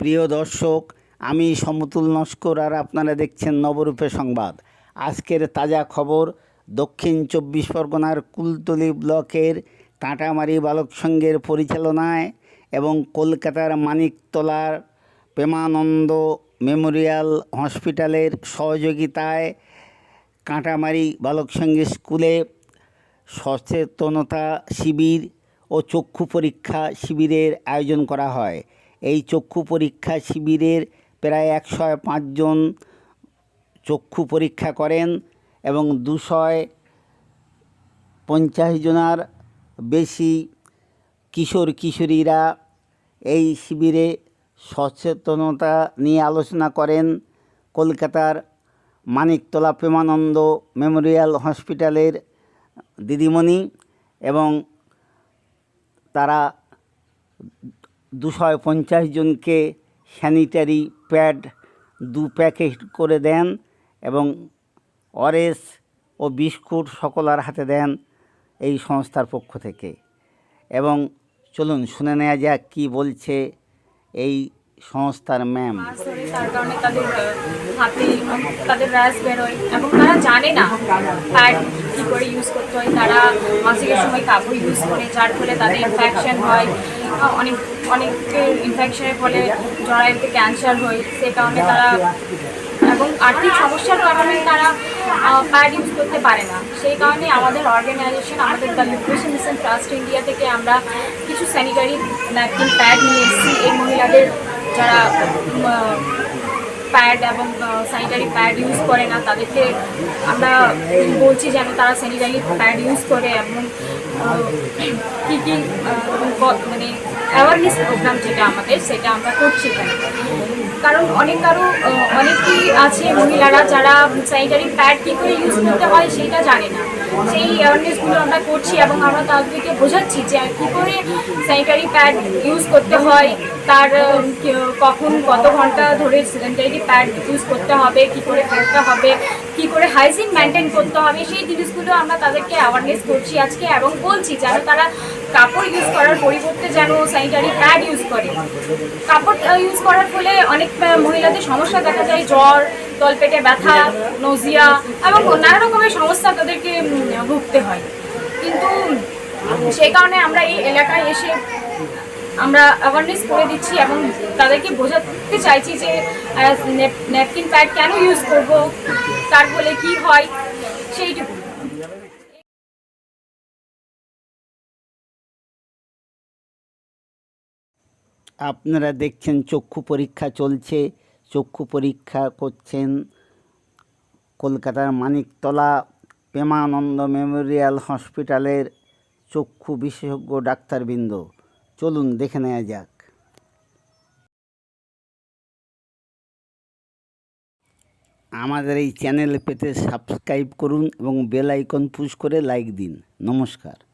প্রিয় দর্শক, আমি সমতুল নস্কর আর আপনারা দেখছেন নবরূপে সংবাদ। আজকের তাজা খবর, দক্ষিণ চব্বিশ পরগনার কুলতলি ব্লকের কাঁটামারি বালক সংঘের পরিচালনায় এবং কলকাতার মানিকতলার প্রেমানন্দ মেমোরিয়াল হসপিটালের সহযোগিতায় কাঁটামারি বালক সংঘ স্কুলে সচেতনতা শিবির ও চক্ষু পরীক্ষা শিবিরের আয়োজন করা হয়। এই চক্ষু পরীক্ষা শিবিরের প্রায় একশো পাঁচজন চক্ষু পরীক্ষা করেন এবং দুশয় পঞ্চাশ জনার বেশি কিশোর কিশোরীরা এই শিবিরে সচেতনতা নিয়ে আলোচনা করেন। কলকাতার মানিকতলা প্রেমানন্দ মেমোরিয়াল হসপিটালের দিদিমণি এবং তারা দুশো পঞ্চাশ জনকে স্যানিটারি প্যাড দু প্যাকেট করে দেন এবং অরেস ও বিস্কুট সকলার হাতে দেন এই সংস্থার পক্ষ থেকে। এবং চলুন শুনে নেওয়া যাক কী বলছে এই সংস্থার ম্যাম। কারণে তাদের হাতে তাদের বেরোয় এবং তারা জানে না প্যাড কী করে ইউজ করতে হয়। তারা সময় কাপড় ইউজ করে, যার ফলে তাদের হয়। অনেক অনেকের ফলে ক্যান্সার হয়। সে কারণে তারা এবং আর্থিক সমস্যার কারণে তারা প্যাড ইউজ করতে পারে না। সেই কারণে আমাদের অর্গানাইজেশন আমাদের দ্য মিশন ট্রাস্ট ইন্ডিয়া থেকে আমরা কিছু স্যানিটারি ন্যাপকিন প্যাড নিয়ে এসেছি। এই মহিলাদের যারা প্যাড এবং স্যানিটারি প্যাড ইউজ করে না তাদেরকে আমরা বলছি যেন তারা স্যানিটারি প্যাড ইউজ করে এবং কী কী মানে অ্যাওয়ারনেস প্রোগ্রাম যেটা আমাদের সেটা আমরা করছি কারণ অনেক আহ, অনেকেই আছে মহিলারা যারা স্যানিটারি প্যাড কী করে ইউজ করতে হয় সেটা জানে না। সেই অ্যাওয়ারনেসগুলো আমরা করছি এবং আমরা তাদেরকে বোঝাচ্ছি যে কী করে স্যানিটারি প্যাড ইউজ করতে হয়, তার কখন কত ঘণ্টা ধরে স্যানিটারি প্যাড ইউজ করতে হবে, কী করে ফেলতে হবে, কী করে হাইজিন মেনটেন করতে হবে, সেই জিনিসগুলো আমরা তাদেরকে অ্যাওয়ারনেস করছি আজকে এবং বলছি যেন তারা কাপড় ইউজ করার পরিবর্তে যেন স্যানিটারি প্যাড ইউজ করে। কাপড় ইউজ করার ফলে অনেক মহিলাদের সমস্যা দেখা যায়, জ্বর তলপেটে ব্যথা নজিয়া এবং নানা রকমের সমস্যা তাদেরকে ভুগতে হয়। কিন্তু সেই কারণে আমরা এই এলাকায় এসে আমরা অ্যাওয়ারনেস করে দিচ্ছি এবং তাদেরকে বোঝাতে চাইছি যে ন্যাপকিন প্যাড কেন ইউজ করব তার ফলে কি হয়, সেইটুকু। আপনারা দেখছেন চক্ষু পরীক্ষা চলছে। চক্ষু পরীক্ষা করছেন। কলকাতার মানিকতলা প্রেমানন্দ মেমোরিয়াল হসপিটালের চক্ষু বিশেষজ্ঞ ডাক্তারবৃন্দ। চলুন দেখে নেওয়া যাক। আমাদের এই চ্যানেল পেতে সাবস্ক্রাইব করুন এবং বেল আইকন পুশ করে লাইক দিন। নমস্কার।